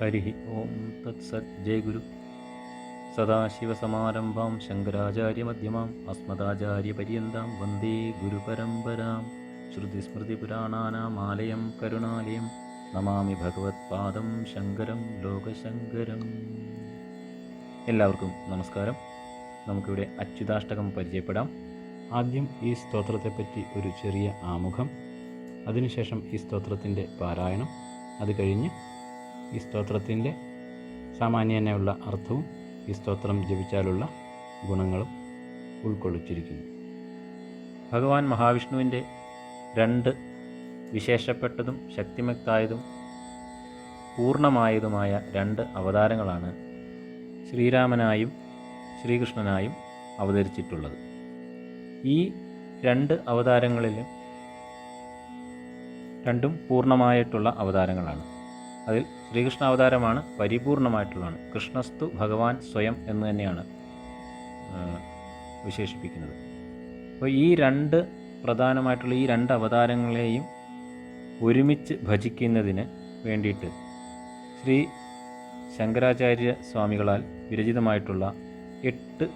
ഹരി ഓം തത്സത് ജയ ഗുരു സദാശിവസമാരംഭാം ശങ്കരാചാര്യമധ്യമാം അസ്മദാചാര്യപര്യന്താം വന്ദേ ഗുരുപരമ്പരാം ശ്രുതിസ്മൃതിപുരാണാനാമാലയം കരുണാലയം നമാമി ഭഗവത്പാദം ശങ്കരം ലോകശങ്കരം എല്ലാവർക്കും നമസ്കാരം. നമുക്കിവിടെ അച്യുതാഷ്ടകം പരിചയപ്പെടാം. ആദ്യം ഈ സ്തോത്രത്തെപ്പറ്റി ഒരു ചെറിയ ആമുഖം. അതിനുശേഷം ഈ സ്തോത്രത്തിന്റെ പാരായണം. അത് കഴിഞ്ഞ് ഈ സ്തോത്രത്തിന്റെ സാമാന്യനെയുള്ള അർത്ഥവും ഈ സ്തോത്രം ജപിച്ചാലുള്ള ഗുണങ്ങളും ഉൾക്കൊള്ളിച്ചിരിക്കുന്നു. ഭഗവാൻ മഹാവിഷ്ണുവിന്റെ രണ്ട് വിശേഷപ്പെട്ടതും ശക്തിമത്തായതും പൂർണമായതുമായ രണ്ട് അവതാരങ്ങളാണ് ശ്രീരാമനായും ശ്രീകൃഷ്ണനായും അവതരിച്ചിട്ടുള്ളത്. ഈ രണ്ട് അവതാരങ്ങളിലും രണ്ടും പൂർണമായിട്ടുള്ള അവതാരങ്ങളാണ്. അതിൽ ശ്രീകൃഷ്ണ അവതാരമാണ് പരിപൂർണമായിട്ടുള്ളതാണ്. കൃഷ്ണസ്തു ഭഗവാൻ സ്വയം എന്ന് തന്നെയാണ് വിശേഷിപ്പിക്കുന്നത്. അപ്പോൾ ഈ രണ്ട് പ്രധാനമായിട്ടുള്ള ഈ രണ്ട് അവതാരങ്ങളെയും ഒരുമിച്ച് ഭജിക്കുന്നതിന് വേണ്ടിയിട്ട് ശ്രീ ശങ്കരാചാര്യ സ്വാമികളാൽ വിരചിതമായിട്ടുള്ള എട്ട്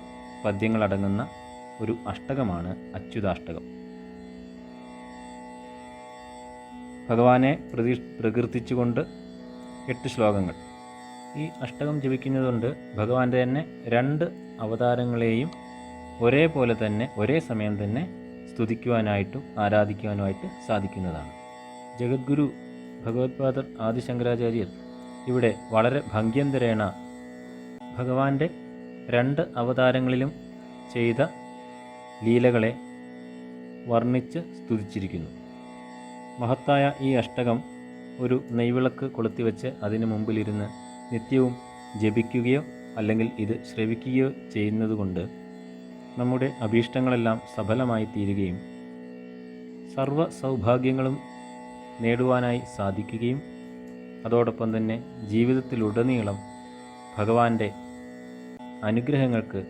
പദ്യങ്ങളടങ്ങുന്ന ഒരു അഷ്ടകമാണ് അച്യുതാഷ്ടകം. ഭഗവാനെ പ്രതി പ്രകീർത്തിച്ചുകൊണ്ട് എട്ട് ശ്ലോകങ്ങൾ. ഈ അഷ്ടകം ജപിക്കുന്നതുകൊണ്ട് ഭഗവാന്റെ തന്നെ രണ്ട് അവതാരങ്ങളെയും ഒരേപോലെ തന്നെ ഒരേ സമയം തന്നെ സ്തുതിക്കുവാനായിട്ടും ആരാധിക്കുവാനുമായിട്ട് സാധിക്കുന്നതാണ്. ജഗദ്ഗുരു ഭഗവത്പാദർ ആദിശങ്കരാചാര്യർ ഇവിടെ വളരെ ഭംഗ്യന്തരേണ ഭഗവാന്റെ രണ്ട് അവതാരങ്ങളിലും ചെയ്ത ലീലകളെ വർണിച്ച് സ്തുതിച്ചിരിക്കുന്നു. മഹത്തായ ഈ അഷ്ടകം ഒരു നെയ്വിളക്ക് കൊളുത്തിവെച്ച് അതിനു മുമ്പിലിരുന്ന് നിത്യവും ജപിക്കുകയോ അല്ലെങ്കിൽ ഇത് ശ്രവിക്കുകയോ ചെയ്യുന്നതുകൊണ്ട് നമ്മുടെ അഭീഷ്ടങ്ങളെല്ലാം സഫലമായി തീരുകയും സർവ സൗഭാഗ്യങ്ങളും നേടുവാനായി സാധിക്കുകയും അതോടൊപ്പം തന്നെ ജീവിതത്തിലുടനീളം ഭഗവാന്റെ അനുഗ്രഹങ്ങൾക്ക്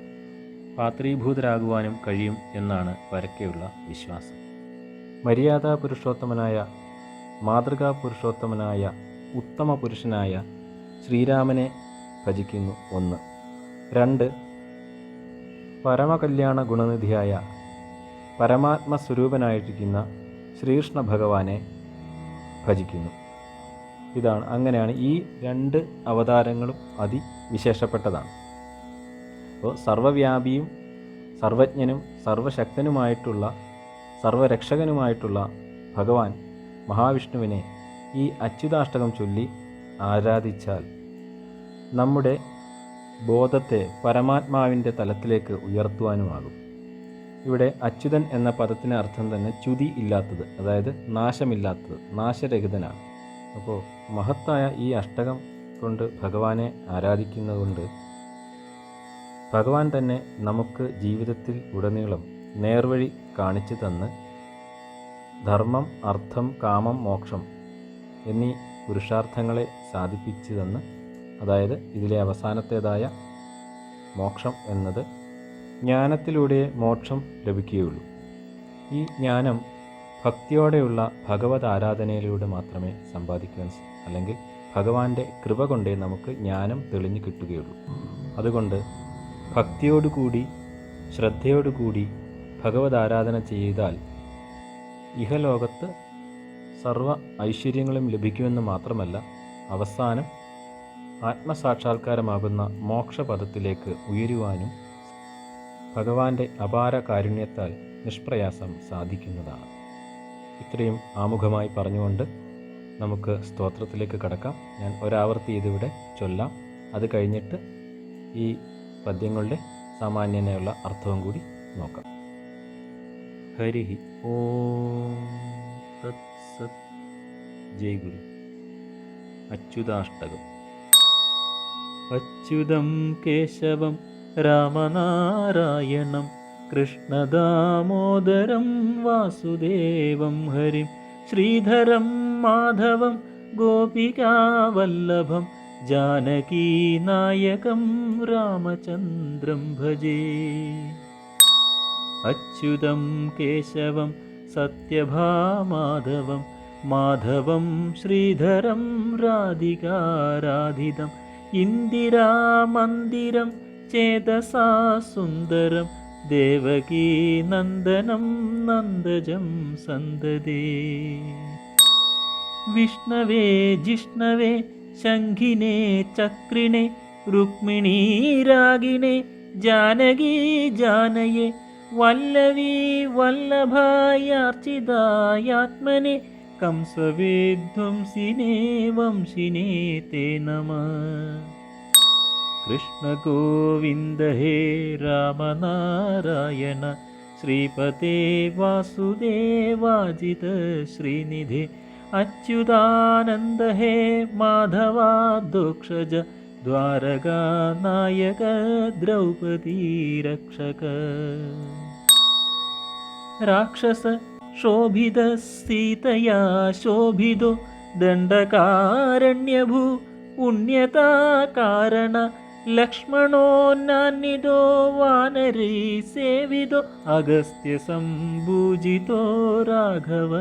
പാത്രീഭൂതരാകുവാനും കഴിയും എന്നാണ് വരക്കെയുള്ള വിശ്വാസം. മര്യാദാ പുരുഷോത്തമനായ മാതൃകാ പുരുഷോത്തമനായ ഉത്തമ പുരുഷനായ ശ്രീരാമനെ ഭജിക്കുന്നു ഒന്ന്. രണ്ട്. പരമകല്യാണ ഗുണനിധിയായ പരമാത്മസ്വരൂപനായിരിക്കുന്ന ശ്രീകൃഷ്ണ ഭഗവാനെ ഭജിക്കുന്നു. ഇതാണ് അങ്ങനെയാണ് ഈ രണ്ട് അവതാരങ്ങളും അതിവിശേഷപ്പെട്ടതാണ്. അപ്പോൾ സർവവ്യാപിയും സർവജ്ഞനും സർവശക്തനുമായിട്ടുള്ള സർവരക്ഷകനുമായിട്ടുള്ള ഭഗവാൻ മഹാവിഷ്ണുവിനെ ഈ അച്യുതാഷ്ടകം ചൊല്ലി ആരാധിച്ചാൽ നമ്മുടെ ബോധത്തെ പരമാത്മാവിന്റെ തലത്തിലേക്ക് ഉയർത്തുവാനുമാകും. ഇവിടെ അച്യുതൻ എന്ന പദത്തിന് അർത്ഥം തന്നെ ച്യുതി ഇല്ലാത്തത് അതായത് നാശമില്ലാത്തത് നാശരഹിതനാണ്. അപ്പോൾ മഹത്തായ ഈ അഷ്ടകം കൊണ്ട് ഭഗവാനെ ആരാധിക്കുന്നതുകൊണ്ട് ഭഗവാൻ തന്നെ നമുക്ക് ജീവിതത്തിൽ ഉടനീളം നേർവഴി കാണിച്ചു തന്ന് ധർമ്മം അർത്ഥം കാമം മോക്ഷം എന്നീ പുരുഷാർത്ഥങ്ങളെ സാധിപ്പിച്ചു തന്ന് അതായത് ഇതിലെ അവസാനത്തേതായ മോക്ഷം എന്നത് ജ്ഞാനത്തിലൂടെ മോക്ഷം ലഭിക്കുകയുള്ളൂ. ഈ ജ്ഞാനം ഭക്തിയോടെയുള്ള ഭഗവത് ആരാധനയിലൂടെ മാത്രമേ സമ്പാദിക്കുവാൻ അല്ലെങ്കിൽ ഭഗവാന്റെ കൃപ കൊണ്ടേ നമുക്ക് ജ്ഞാനം തെളിഞ്ഞു കിട്ടുകയുള്ളൂ. അതുകൊണ്ട് ഭക്തിയോടുകൂടി ശ്രദ്ധയോടുകൂടി ഭഗവത് ആരാധന ചെയ്താൽ ഇഹലോകത്ത് സർവ ഐശ്വര്യങ്ങളും ലഭിക്കുമെന്ന് മാത്രമല്ല അവസാനം ആത്മസാക്ഷാത്കാരമാകുന്ന മോക്ഷപദത്തിലേക്ക് ഉയരുവാനും ഭഗവാന്റെ അപാര കാരുണ്യത്താൽ നിഷ്പ്രയാസം സാധിക്കുന്നതാണ്. ഇത്രയും ആമുഖമായി പറഞ്ഞുകൊണ്ട് നമുക്ക് സ്തോത്രത്തിലേക്ക് കടക്കാം. ഞാൻ ഒരാവർത്തി ഇതിവിടെ ചൊല്ലാം. അത് കഴിഞ്ഞിട്ട് ഈ പദ്യങ്ങളുടെ സാമാന്യനെയുള്ള അർത്ഥവും കൂടി നോക്കാം. ഹരി ഓം തത്സത്. ജയ് ഗുരു. അച്യുതാഷ്ടകം. അച്യുതം കേശവം രാമനാരായണം. കൃഷ്ണദാമോദരം വാസുദേവം ഹരിം. ശ്രീധരം മാധവം ഗോപികാവല്ലഭം. ജാനകീനായകം രാമചന്ദ്രം ഭജേ. അച്യുതം കേശവം സത്യഭാമാധവം മാധവം ശ്രീധരം രാധികാരാധിതം ഇന്ദിരാമന്ദിരം ചേതസാ സുന്ദരം ദേവകീ നന്ദനം നന്ദജം സന്തതേ. വിഷ്ണവേ ജിഷ്ണവേ ശംഖിനെ ചക്രിണേ രുക്മിണീരാഗിണേ ജാനകീ ജാനയെ വല്ലവി വല്ലഭായാർച്ചിതായാത്മനെ कंसविध्वंसिने वंशिने ते नमः कृष्णगोविन्द हे रामनारायण श्रीपते वासुदेवाजित श्रीनिधे अच्युतानन्द हे माधवा दोक्षज द्वारका नायक द्रौपदी रक्षक राक्षस शोभितसीतया शोभितो दण्डकारण्यभू पुण्यताकारण लक्ष्मणोन्नान्वितो वानरी सेवितो अगस्त्यसम्भूजितो राघव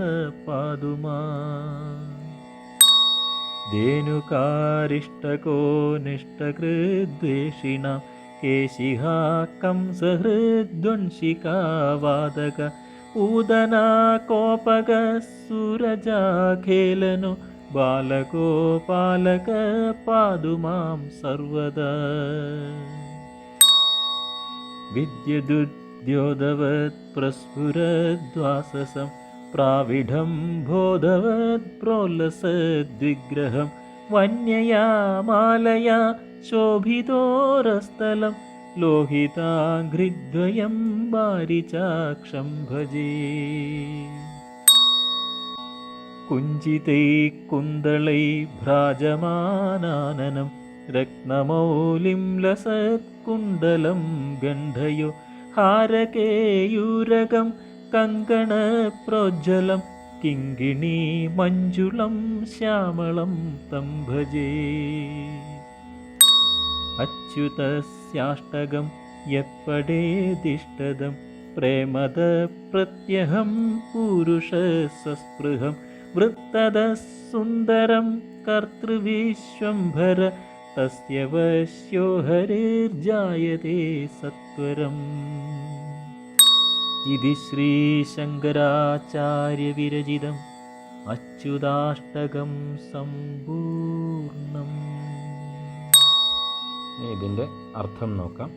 पादुमा धेनुकारिष्टको निष्टकृद्वेषिणां केशिहा कंसहृद्वंशिका वादक കോപക സുരജാഖേലനു ബാലകോ പാലക പാതുമാം സർവദ. വിദ്യുദ്യോതവത് പ്രസ്ഫുരദ്വാസസം പ്രാവിഢം ബോധവത് പ്രോല്ലസദ്വിഗ്രഹം വന്യയാ മാലയാ ശോഭിതോരസ്ഥലം लोहिताघ्रिद्वयं वारिचाक्षं भजे कुञ्चितैः कुन्दलैः भ्राजमानाननं रत्नमौलिं लसत्कुण्डलं गण्डयो हारकेयूरकं कङ्कणप्रोज्ज्वलं किङ्गिणी मञ्जुलं श्यामलं तं भजे സ്യാഷ്ടകം യത്പടേതിഷ്ടതം പ്രേമത പ്രത്യഹം പുരുഷ സസ്പൃഹം. വൃത്തത സുന്ദരം കർത്തൃവിശ്വംഭര. തസ്യ സത്വരം. ഇതി ശ്രീശങ്കരാചാര്യവിരചിതം. അച്യുതാഷ്ടകം സമ്പൂർണം ഇതിന്റെ അർത്ഥം നോക്കാം.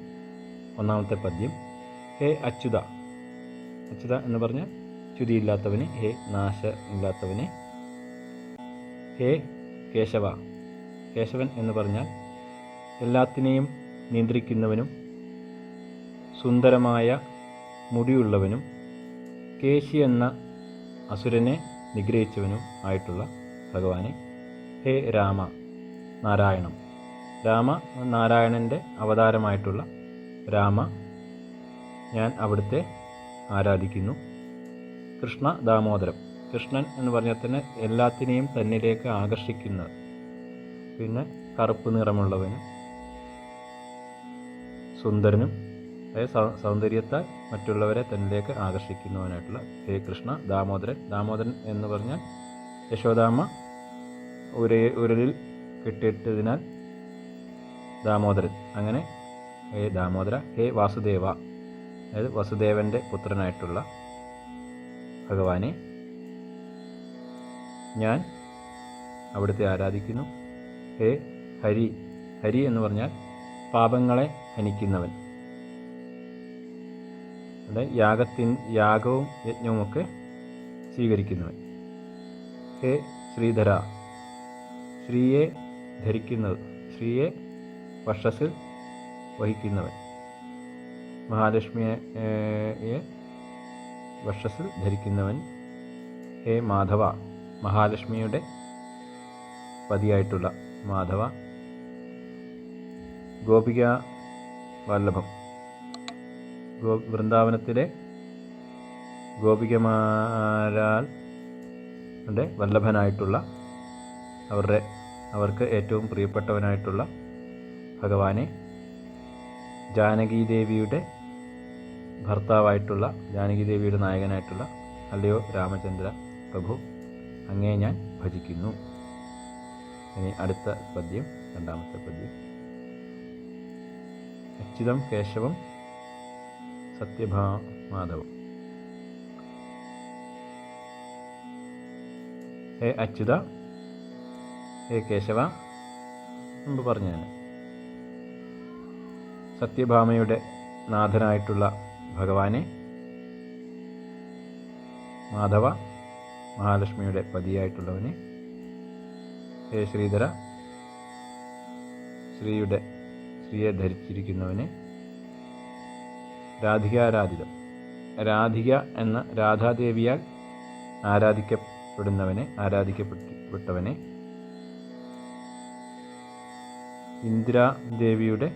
ഒന്നാമത്തെ പദ്യം ഹേ അച്യുത. അച്യുത എന്ന് പറഞ്ഞാൽ ചുതിയില്ലാത്തവന് ഹേ നാശ ഇല്ലാത്തവന് ഹേ കേശവ. കേശവൻ എന്ന് പറഞ്ഞാൽ എല്ലാത്തിനെയും നിയന്ത്രിക്കുന്നവനും സുന്ദരമായ മുടിയുള്ളവനും കേശി എന്ന അസുരനെ നിഗ്രഹിച്ചവനും ആയിട്ടുള്ള ഭഗവാനെ ഹേ രാമ നാരായണം രാമ നാരായണന്റെ അവതാരമായിട്ടുള്ള രാമ ഞാൻ അവിടുത്തെ ആരാധിക്കുന്നു. കൃഷ്ണ ദാമോദരം. കൃഷ്ണൻ എന്ന് പറഞ്ഞാൽ തന്നെ എല്ലാത്തിനെയും തന്നിലേക്ക് ആകർഷിക്കുന്നത് പിന്നെ കറുപ്പ് നിറമുള്ളവനും സുന്ദരനും അതായത് സൗന്ദര്യത്താൽ മറ്റുള്ളവരെ തന്നിലേക്ക് ആകർഷിക്കുന്നവനായിട്ടുള്ള ഹേ കൃഷ്ണ ദാമോദരൻ. ദാമോദരൻ എന്ന് പറഞ്ഞാൽ യശോദാമ്മ ഉര ഉരലിൽ കെട്ടിയിട്ടതിനാൽ ദാമോദരൻ. അങ്ങനെ ഹേ ദാമോദര ഹേ വാസുദേവ. അതായത് വസുദേവന്റെ പുത്രനായിട്ടുള്ള ഭഗവാനെ ഞാൻ അവിടുത്തെ ആരാധിക്കുന്നു. ഹേ ഹരി ഹരി എന്ന് പറഞ്ഞാൽ പാപങ്ങളെ ഹനിക്കുന്നവൻ. അവിടെ യാഗത്തിൻ യാഗവും യജ്ഞവുമൊക്കെ സ്വീകരിക്കുന്നവൻ. ഹേ ശ്രീധര ശ്രീയെ ധരിക്കുന്നത് ശ്രീയെ വക്ഷസിൽ വഹിക്കുന്നവൻ. മഹാലക്ഷ്മിയെ വർഷസിൽ ധരിക്കുന്നവൻ ഹേ മാധവ മഹാലക്ഷ്മിയുടെ പതിയായിട്ടുള്ള മാധവ. ഗോപിക വല്ലഭം. ഗോ വൃന്ദാവനത്തിലെ ഗോപികമാരാൽ വല്ലഭനായിട്ടുള്ള അവരുടെ അവർക്ക് ഏറ്റവും പ്രിയപ്പെട്ടവനായിട്ടുള്ള ഭഗവാനെ. ജാനകീദേവിയുടെ ഭർത്താവായിട്ടുള്ള ജാനകീദേവിയുടെ നായകനായിട്ടുള്ള അല്ലയോ രാമചന്ദ്ര പ്രഭു അങ്ങേ ഞാൻ ഭജിക്കുന്നു. ഇനി അടുത്ത പദ്യം രണ്ടാമത്തെ പദ്യം. അച്യുതം കേശവം സത്യഭാ മാധവം. ഹേ അച്യുത ഹേ കേശവ മുമ്പ് പറഞ്ഞു ഞാൻ സത്യഭാമയുടെ നാഥനായിട്ടുള്ള ഭഗവാനെ മാധവ മഹാലക്ഷ്മിയുടെ പതിയായിട്ടുള്ളവനെ ഹേ ശ്രീധര ശ്രീയുടെ ശ്രീയെ ധരിച്ചിരിക്കുന്നവനെ രാധികാരാധിതം രാധിക എന്ന രാധാദേവിയാൽ ആരാധിക്കപ്പെടുന്നവനെ ആരാധിക്കപ്പെട്ടവനെ. ഇന്ദിരാദേവിയുടെ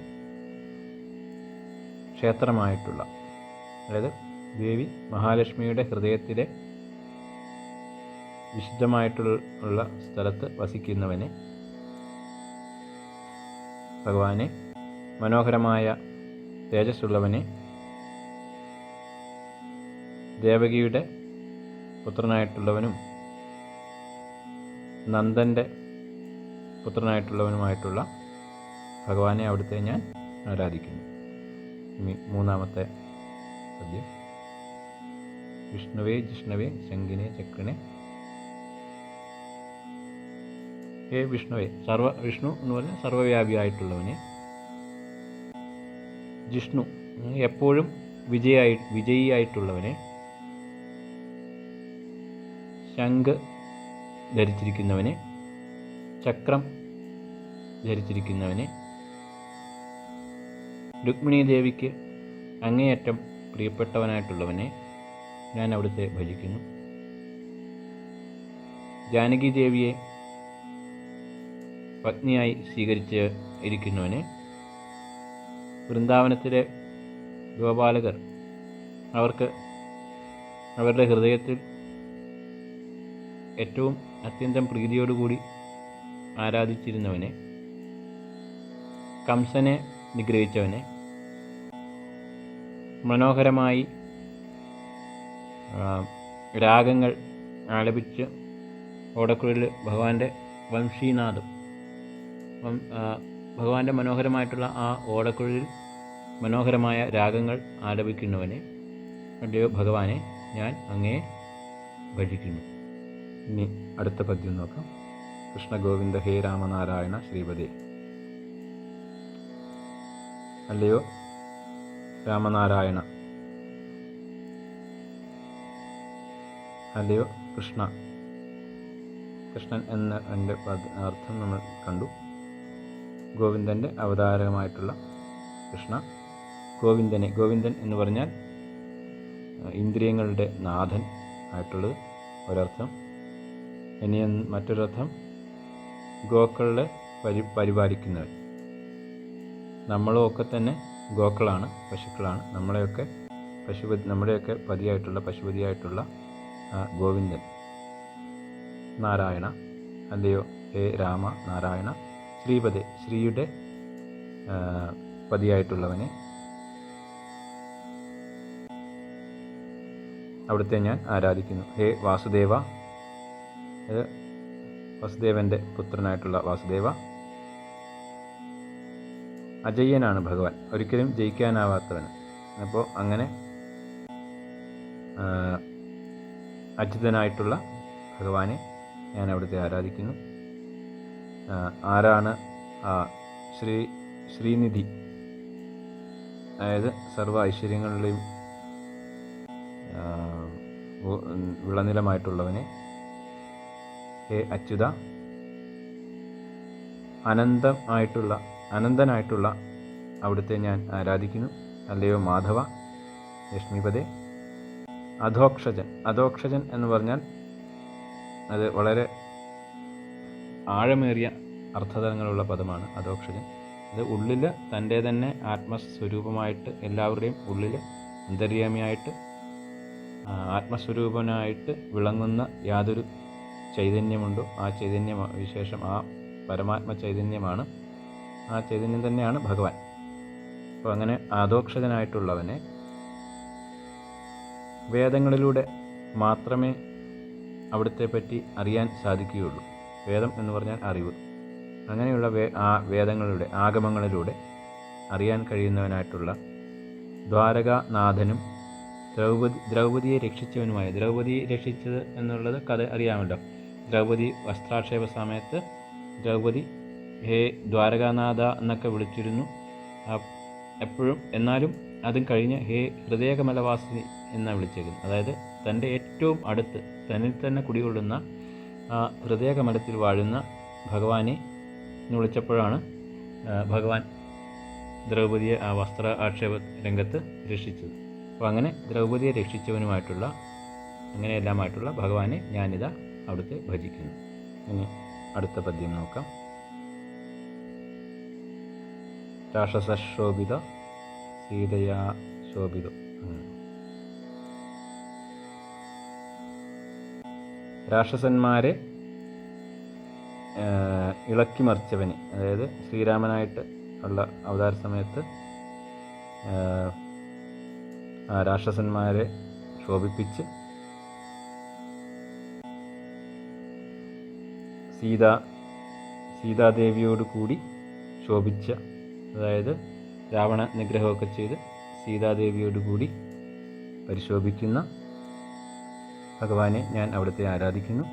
ക്ഷേത്രമായിട്ടുള്ള അതായത് ദേവി മഹാലക്ഷ്മിയുടെ ഹൃദയത്തിലെ വിശുദ്ധമായിട്ടുള്ള സ്ഥലത്ത് വസിക്കുന്നവനെ ഭഗവാനെ മനോഹരമായ തേജസ്സുള്ളവനെ ദേവകിയുടെ പുത്രനായിട്ടുള്ളവനും നന്ദന്റെ പുത്രനായിട്ടുള്ളവനുമായിട്ടുള്ള ഭഗവാനെ അവിടുത്തെ ഞാൻ ആരാധിക്കുന്നു. മൂന്നാമത്തെ പദ്യം. വിഷ്ണുവേ ജിഷ്ണുവേ ശങ്കിനെ ചക്രനെ ഹേ വിഷ്ണുവേ സർവ വിഷ്ണു എന്ന് പറഞ്ഞാൽ സർവവ്യാപിയായിട്ടുള്ളവനെ. ജിഷ്ണു എപ്പോഴും വിജയായി വിജയിയായിട്ടുള്ളവനെ. ശംഖ് ധരിച്ചിരിക്കുന്നവനെ. ചക്രം ധരിച്ചിരിക്കുന്നവനെ. രുക്മിണി ദേവിക്ക് അങ്ങേയറ്റം പ്രിയപ്പെട്ടവനായിട്ടുള്ളവനെ ഞാൻ അവിടുത്തെ ഭജിക്കുന്നു. ജാനകി ദേവിയെ പത്നിയായി സ്വീകരിച്ച് ഇരിക്കുന്നവനെ വൃന്ദാവനത്തിലെ ഗോപാലകർ അവർക്ക് അവരുടെ ഹൃദയത്തിൽ ഏറ്റവും അത്യന്തം പ്രീതിയോടുകൂടി ആരാധിച്ചിരുന്നവനെ കംസനെ നിഗ്രഹിച്ചവനെ മനോഹരമായി രാഗങ്ങൾ ആലപിച്ച് ഓടക്കുഴലിൽ ഭഗവാന്റെ വംശീനാഥം. ഭഗവാന്റെ മനോഹരമായിട്ടുള്ള ആ ഓടക്കുഴലിൽ മനോഹരമായ രാഗങ്ങൾ ആലപിക്കുന്നവനെ അല്ലയോ ഭഗവാനെ ഞാൻ അങ്ങേ ഭജിക്കുന്നു. ഇനി അടുത്ത പദ്യം നോക്കാം. കൃഷ്ണഗോവിന്ദ ഹേ രാമനാരായണ ശ്രീപതി അല്ലയോ? രാമനാരായണ. അല്ലയോ കൃഷ്ണ. കൃഷ്ണൻ എന്ന എന്റെ അർത്ഥം നമ്മൾ കണ്ടു. ഗോവിന്ദന്റെ അവതാരമായിട്ടുള്ള കൃഷ്ണ. ഗോവിന്ദനെ ഗോവിന്ദൻ എന്ന് പറഞ്ഞാൽ ഇന്ദ്രിയങ്ങളുടെ നാഥൻ ആയിട്ടുള്ളത് ഒരർത്ഥം. ഇനി മറ്റൊരർത്ഥം ഗോക്കളെ പരി പരിപാലിക്കുന്നവൻ. നമ്മളും ഒക്കെ തന്നെ ഗോക്കളാണ് പശുക്കളാണ്. നമ്മളെയൊക്കെ പശുപതി നമ്മുടെയൊക്കെ പതിയായിട്ടുള്ള പശുപതിയായിട്ടുള്ള ഗോവിന്ദൻ നാരായണ അല്ലയോ ഹേ രാമ നാരായണ ശ്രീപതി ശ്രീയുടെ പതിയായിട്ടുള്ളവനെ. അവിടുത്തെ ഞാൻ ആരാധിക്കുന്നു. ഹേ വാസുദേവ. വസുദേവന്റെ പുത്രനായിട്ടുള്ള വാസുദേവ. അജയ്യനാണ് ഭഗവാൻ. ഒരിക്കലും ജയിക്കാനാവാത്തവൻ അപ്പോൾ അങ്ങനെ അജിതനായിട്ടുള്ള ഭഗവാനെ ഞാൻ അവിടുത്തെ ആരാധിക്കുന്നു ആരാണ് ശ്രീ ശ്രീനിധി? അതായത് സർവ ഐശ്വര്യങ്ങളുടെയും വിളനിലമായിട്ടുള്ളവനെ ഹേ അച്യുത. അനന്തം ആയിട്ടുള്ള അനന്തനായിട്ടുള്ള അവിടുത്തെ ഞാൻ ആരാധിക്കുന്നു. അല്ലയോ മാധവ ലക്ഷ്മിപദേ അധോക്ഷജൻ. അധോക്ഷജൻ എന്ന് പറഞ്ഞാൽ അത് വളരെ ആഴമേറിയ അർത്ഥതലങ്ങളുള്ള പദമാണ് അധോക്ഷജൻ. അത് ഉള്ളിൽ തന്റെ തന്നെ ആത്മസ്വരൂപമായിട്ട് എല്ലാവരുടെയും ഉള്ളിൽ അന്തര്യാമിയായിട്ട് ആത്മസ്വരൂപനായിട്ട് വിളങ്ങുന്ന യാതൊരു ചൈതന്യമുണ്ടോ. ആ ചൈതന്യ വിശേഷം ആ പരമാത്മ ചൈതന്യമാണ്. ആ ചൈതന്യം തന്നെയാണ് ഭഗവാൻ. അപ്പോൾ അങ്ങനെ ആദോക്ഷജനായിട്ടുള്ളവനെ വേദങ്ങളിലൂടെ മാത്രമേ അവിടുത്തെ പറ്റി അറിയാൻ സാധിക്കുകയുള്ളൂ. വേദം എന്ന് പറഞ്ഞാൽ അറിവ്. അങ്ങനെയുള്ള വേ ആ വേദങ്ങളുടെ ആഗമങ്ങളിലൂടെ അറിയാൻ കഴിയുന്നവനായിട്ടുള്ള ദ്വാരകാനാഥനും ദ്രൗപദി ദ്രൗപതിയെ രക്ഷിച്ചവനുമായ ദ്രൗപതിയെ രക്ഷിച്ചത് എന്നുള്ളത് കഥ അറിയാമല്ലോ. ദ്രൗപതി വസ്ത്രാക്ഷേപ സമയത്ത് ദ്രൗപദി ഹേ ദ്വാരകാനാഥ എന്നൊക്കെ വിളിച്ചിരുന്നു. എപ്പോഴും എന്നാലും അതും കഴിഞ്ഞ് ഹേ ഹൃദയകമലവാസിനി എന്നാണ് വിളിച്ചേക്കുന്നത്. അതായത് തന്റെ ഏറ്റവും അടുത്ത് തന്നിൽ തന്നെ കുടികൊള്ളുന്ന ആ ഹൃദയകമലത്തിൽ വാഴുന്ന ഭഗവാനെ വിളിച്ചപ്പോഴാണ് ഭഗവാൻ ദ്രൗപതിയെ ആ വസ്ത്ര ആക്ഷേപ രംഗത്ത് രക്ഷിച്ചത്. അപ്പോൾ അങ്ങനെ ദ്രൗപതിയെ രക്ഷിച്ചവനുമായിട്ടുള്ള അങ്ങനെയെല്ലാമായിട്ടുള്ള ഭഗവാനെ ഞാനിതാ അവിടുത്തെ ഭജിക്കുന്നു. ഇനി അടുത്ത പദ്യം നോക്കാം. രാക്ഷസശോഭിത സീതയാ ശോഭിതം. രാക്ഷസന്മാരെ ഏഹ്, ഇളക്കി മറിച്ചവന് അതായത് ശ്രീരാമനായിട്ട് ഉള്ള അവതാര സമയത്ത് രാക്ഷസന്മാരെ ശോഭിപ്പിച്ച് സീത സീതാദേവിയോട് കൂടി ശോഭിച്ച അതായത് രാവണ നിഗ്രഹമൊക്കെ ചെയ്ത് സീതാദേവിയോട് കൂടി പരിശോഭിക്കുന്ന ഭഗവാനെ ഞാൻ അവിടുത്തെ ആരാധിക്കുന്നു.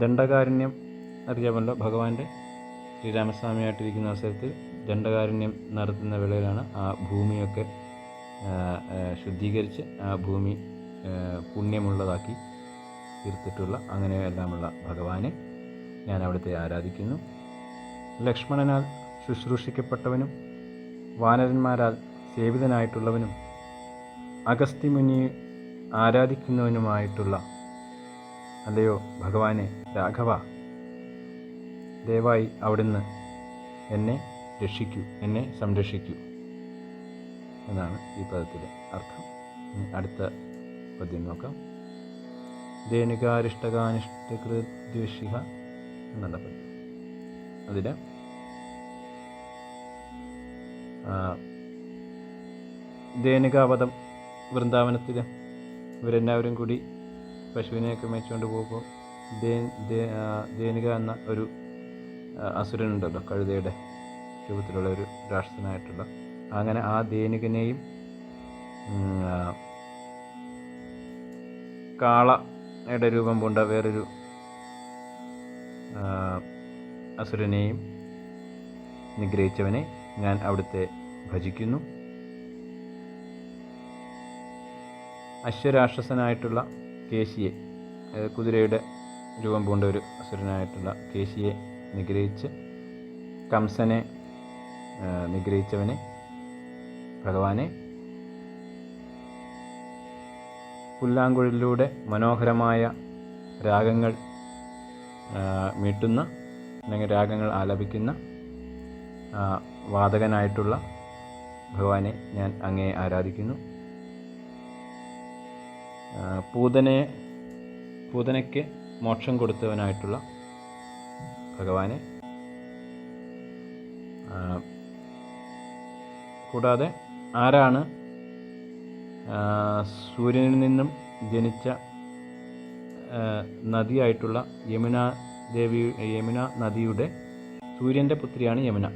ദണ്ഡകാരുണ്യം അറിയാമല്ലോ ഭഗവാന്റെ. ശ്രീരാമസ്വാമിയായിട്ടിരിക്കുന്ന അവസരത്തിൽ ദണ്ഡകാരുണ്യം നടത്തുന്ന വേളയിലാണ് ആ ഭൂമിയൊക്കെ ശുദ്ധീകരിച്ച് ആ ഭൂമി പുണ്യമുള്ളതാക്കി തീർത്തിട്ടുള്ള അങ്ങനെയെല്ലാമുള്ള ഭഗവാനെ ഞാൻ അവിടുത്തെ ആരാധിക്കുന്നു. ലക്ഷ്മണനാൽ ശുശ്രൂഷിക്കപ്പെട്ടവനും വാനരന്മാരാൽ സേവിതനായിട്ടുള്ളവനും അഗസ്ത്യമുനി ആരാധിക്കുന്നവനുമായിട്ടുള്ള അല്ലയോ ഭഗവാനെ രാഘവ ദയവായി അവിടുന്ന് എന്നെ രക്ഷിക്കൂ എന്നെ സംരക്ഷിക്കൂ എന്നാണ് ഈ പദത്തിലെ അർത്ഥം. അടുത്ത പദ്യം നോക്കാം. ധേനുകാരിഷ്ടകാനിഷ്ടകൃദ്വേഷിക എന്നുള്ള പദ്യം. അതിൽ ധേനുകാവധം വൃന്ദാവനത്തിൽ ഇവരെല്ലാവരും കൂടി പശുവിനെയൊക്കെ മേച്ചുകൊണ്ട് പോകുമ്പോൾ ദേ ദേനിക എന്ന ഒരു അസുരനുണ്ടല്ലോ കഴുതയുടെ രൂപത്തിലുള്ള ഒരു രാക്ഷസനായിട്ടുള്ള. അങ്ങനെ ആ ദേനികനെയും കാളയുടെ രൂപം പൂണ്ട വേറൊരു അസുരനെയും നിഗ്രഹിച്ചവനെ ഞാൻ അവിടുത്തെ ഭജിക്കുന്നു. അശ്വരാക്ഷസനായിട്ടുള്ള കേശിയെ കുതിരയുടെ രൂപം പൂണ്ട ഒരു അസുരനായിട്ടുള്ള കേശിയെ നിഗ്രഹിച്ച് കംസനെ നിഗ്രഹിച്ചവനെ ഭഗവാനെ പുല്ലാങ്കുഴലിലൂടെ മനോഹരമായ രാഗങ്ങൾ മീട്ടുന്ന അല്ലെങ്കിൽ രാഗങ്ങൾ ആലപിക്കുന്ന ആ, വാദകനായിട്ടുള്ള ഭഗവാനെ ഞാൻ അങ്ങേ ആരാധിക്കുന്നു. പൂതനെ പൂതനയെ പൂതനയ്ക്ക് മോക്ഷം കൊടുത്തവനായിട്ടുള്ള ഭഗവാനെ കൂടാതെ ആരാണ് സൂര്യനിൽ നിന്നും ജനിച്ച നദിയായിട്ടുള്ള യമുന ദേവി യമുന നദിയുടെ സൂര്യന്റെ പുത്രിയാണ് യമുന.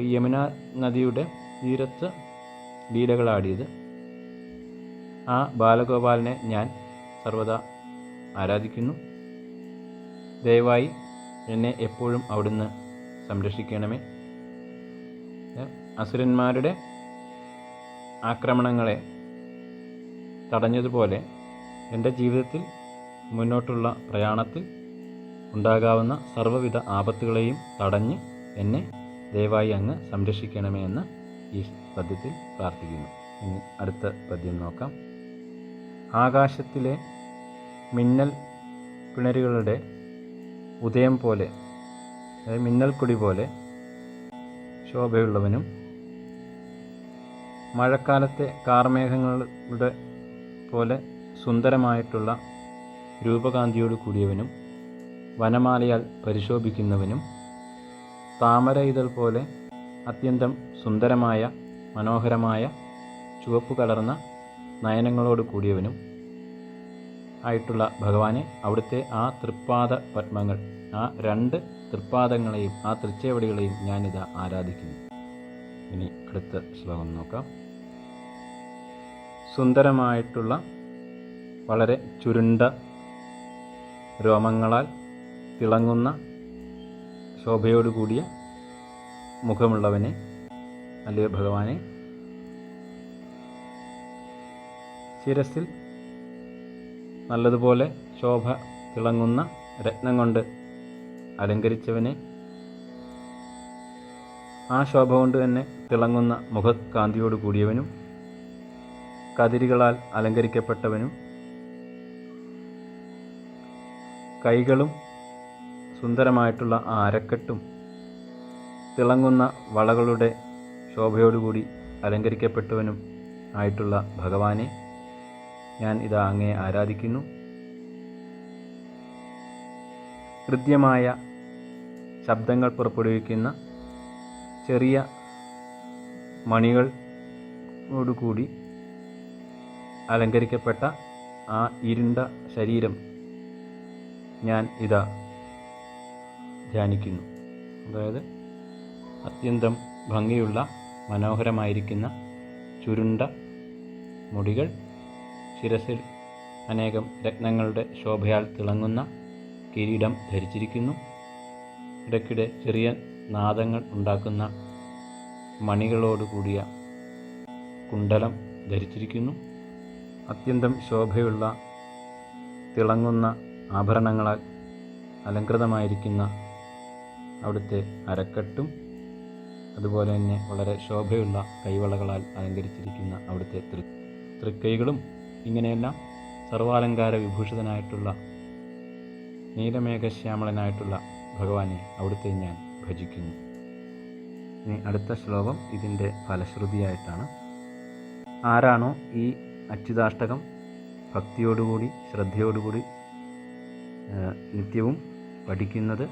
യമുന നദിയുടെ തീരത്ത് ലീലകളാടിയത്. ആ ബാലഗോപാലനെ ഞാൻ സർവദാ ആരാധിക്കുന്നു. ദയവായി എന്നെ എപ്പോഴും അവിടുന്ന് സംരക്ഷിക്കണമേ. അസുരന്മാരുടെ ആക്രമണങ്ങളെ തടഞ്ഞതുപോലെ എന്റെ ജീവിതത്തിൽ മുന്നോട്ടുള്ള പ്രയാണത്തിൽ ഉണ്ടാകാവുന്ന സർവവിധ ആപത്തുകളെയും തടഞ്ഞ് എന്നെ ദയവായി അങ്ങ് സംരക്ഷിക്കണമേ എന്ന് ഈ പദ്യത്തിൽ പ്രാർത്ഥിക്കുന്നു. ഇനി അടുത്ത പദ്യം നോക്കാം. ആകാശത്തിലെ മിന്നൽ പിണരുകളുടെ ഉദയം പോലെ അതായത് മിന്നൽക്കൊടി പോലെ ശോഭയുള്ളവനും മഴക്കാലത്തെ കാർമേഘങ്ങളുടെ പോലെ സുന്ദരമായിട്ടുള്ള രൂപകാന്തിയോട് കൂടിയവനും വനമാലയാൽ പരിശോഭിക്കുന്നവനും താമര ഇതൾ പോലെ അത്യന്തം സുന്ദരമായ മനോഹരമായ ചുവപ്പ് കലർന്ന നയനങ്ങളോട് കൂടിയവനും ആയിട്ടുള്ള ഭഗവാനെ അവിടുത്തെ ആ തൃപ്പാദ പത്മങ്ങൾ ആ രണ്ട് തൃപ്പാദങ്ങളെയും ആ തൃച്ചേവടികളെയും ഞാനിതാ ആരാധിക്കുന്നു. ഇനി അടുത്ത ശ്ലോകം നോക്കാം. സുന്ദരമായിട്ടുള്ള വളരെ ചുരുണ്ട രോമങ്ങളാൽ തിളങ്ങുന്ന ശോഭയോടുകൂടിയ മുഖമുള്ളവനെ അല്ലേ ഭഗവാനെ? ശിരസിൽ നല്ലതുപോലെ ശോഭ തിളങ്ങുന്ന രത്നം കൊണ്ട് അലങ്കരിച്ചവനെ ആ ശോഭ കൊണ്ട് തന്നെ തിളങ്ങുന്ന മുഖകാന്തിയോട് കൂടിയവനും കതിരുകളാൽ അലങ്കരിക്കപ്പെട്ടവനും കൈകളും സുന്ദരമായിട്ടുള്ള അരക്കെട്ടും തിളങ്ങുന്ന വളകളുടെ ശോഭയോടുകൂടി അലങ്കരിക്കപ്പെട്ടവനും ആയിട്ടുള്ള ഭഗവാനെ ഞാൻ ഇത് അങ്ങേ ആരാധിക്കുന്നു. ഹൃദ്യമായ ശബ്ദങ്ങൾ പുറപ്പെടുവിക്കുന്ന ചെറിയ മണികളോടുകൂടി അലങ്കരിക്കപ്പെട്ട ആ ഇരുണ്ട ശരീരം ഞാൻ ഇതാ ധ്യാനിക്കുന്നു. അതായത് അത്യന്തം ഭംഗിയുള്ള മനോഹരമായിരിക്കുന്ന ചുരുണ്ട മുടികൾ ശിരസിൽ അനേകം രത്നങ്ങളുടെ ശോഭയാൽ തിളങ്ങുന്ന കിരീടം ധരിച്ചിരിക്കുന്നു. ഇടയ്ക്കിടെ ചെറിയ നാദങ്ങൾ ഉണ്ടാക്കുന്ന മണികളോടുകൂടിയ കുണ്ടലം ധരിച്ചിരിക്കുന്നു. അത്യന്തം ശോഭയുള്ള തിളങ്ങുന്ന ആഭരണങ്ങളാൽ അലങ്കൃതമായിരിക്കുന്ന അവിടുത്തെ അരക്കെട്ടും അതുപോലെ തന്നെ വളരെ ശോഭയുള്ള കൈവളകളാൽ അലങ്കരിച്ചിരിക്കുന്ന അവിടുത്തെ തൃ തൃക്കൈകളും ഇങ്ങനെയെല്ലാം സർവാലങ്കാര വിഭൂഷിതനായിട്ടുള്ള നീലമേഘശ്യാമളനായിട്ടുള്ള ഭഗവാനെ അവിടുത്തെ ഞാൻ ഭജിക്കുന്നു. ഇനി അടുത്ത ശ്ലോകം ഇതിന്റെ ഫലശ്രുതിയായിട്ടാണ്. ആരാണോ ഈ അച്യുതാഷ്ടകം ഭക്തിയോടുകൂടി ശ്രദ്ധയോടുകൂടി നിത്യവും പഠിക്കുന്നത്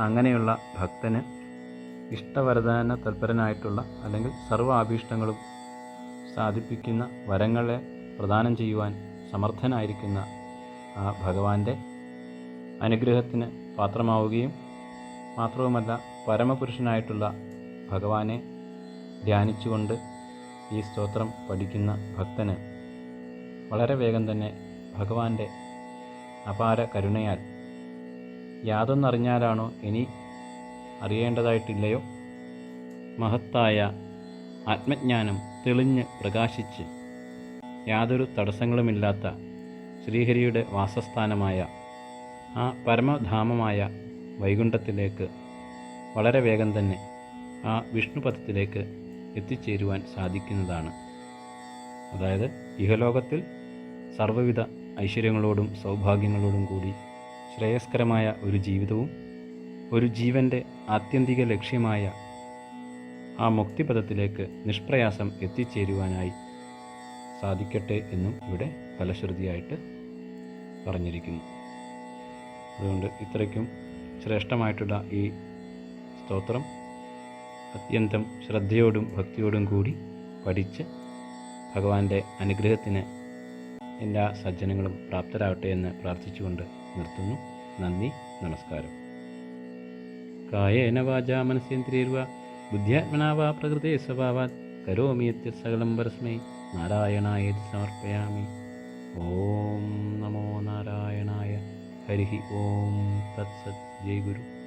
അങ്ങനെയുള്ള ഭക്തന് ഇഷ്ടവരദാന തൽപരനായിട്ടുള്ള അല്ലെങ്കിൽ സർവ ആഭീഷ്ടങ്ങളും സാധിപ്പിക്കുന്ന വരങ്ങളെ പ്രദാനം ചെയ്യുവാൻ സമർത്ഥനായിരിക്കുന്ന ആ ഭഗവാന്റെ അനുഗ്രഹത്തിന് പാത്രമാവുകയും മാത്രവുമല്ല പരമപുരുഷനായിട്ടുള്ള ഭഗവാനെ ധ്യാനിച്ചുകൊണ്ട് ഈ സ്തോത്രം പഠിക്കുന്ന ഭക്തന് വളരെ വേഗം തന്നെ ഭഗവാന്റെ അപാര കരുണയാൽ യാതൊന്നറിഞ്ഞാലാണോ ഇനി അറിയേണ്ടതായിട്ടില്ലയോ? മഹത്തായ ആത്മജ്ഞാനം തെളിഞ്ഞ് പ്രകാശിച്ച് യാതൊരു തടസ്സങ്ങളുമില്ലാത്ത ശ്രീഹരിയുടെ വാസസ്ഥാനമായ ആ പരമധാമമായ വൈകുണ്ഠത്തിലേക്ക് വളരെ വേഗം തന്നെ ആ വിഷ്ണുപഥത്തിലേക്ക് എത്തിച്ചേരുവാൻ സാധിക്കുന്നതാണ്. അതായത് ഇഹലോകത്തിൽ സർവവിധ ഐശ്വര്യങ്ങളോടും സൗഭാഗ്യങ്ങളോടും കൂടി ശ്രേയസ്കരമായ ഒരു ജീവിതവും ഒരു ജീവന്റെ ആത്യന്തിക ലക്ഷ്യമായ ആ മുക്തിപഥത്തിലേക്ക് നിഷ്പ്രയാസം എത്തിച്ചേരുവാനായി സാധിക്കട്ടെ എന്നും ഇവിടെ ഫലശ്രുതിയായിട്ട് പറഞ്ഞിരിക്കുന്നു. അതുകൊണ്ട് ഇത്രയ്ക്കും ശ്രേഷ്ഠമായിട്ടുള്ള ഈ സ്തോത്രം അത്യന്തം ശ്രദ്ധയോടും ഭക്തിയോടും കൂടി പഠിച്ച് ഭഗവാന്റെ അനുഗ്രഹത്തിന് എല്ലാ സജ്ജനങ്ങളും പ്രാപ്തരാകട്ടെ എന്ന് പ്രാർത്ഥിച്ചുകൊണ്ട് നിർത്തുന്നു. നന്ദി നമസ്കാരം. കായേന വാചാ മനസ്സേന്ദ്രിയർവ ബുദ്ധ്യാത്മനാവാ പ്രകൃതേ സ്വഭാവാത് കരോമി യത്യത് സകലം പരസ്മൈ നാരായണായ സമർപ്പയാമി. ഓം നമോ നാരായണായ ഹരി ഓം തത്സത് ജയ് ഗുരു.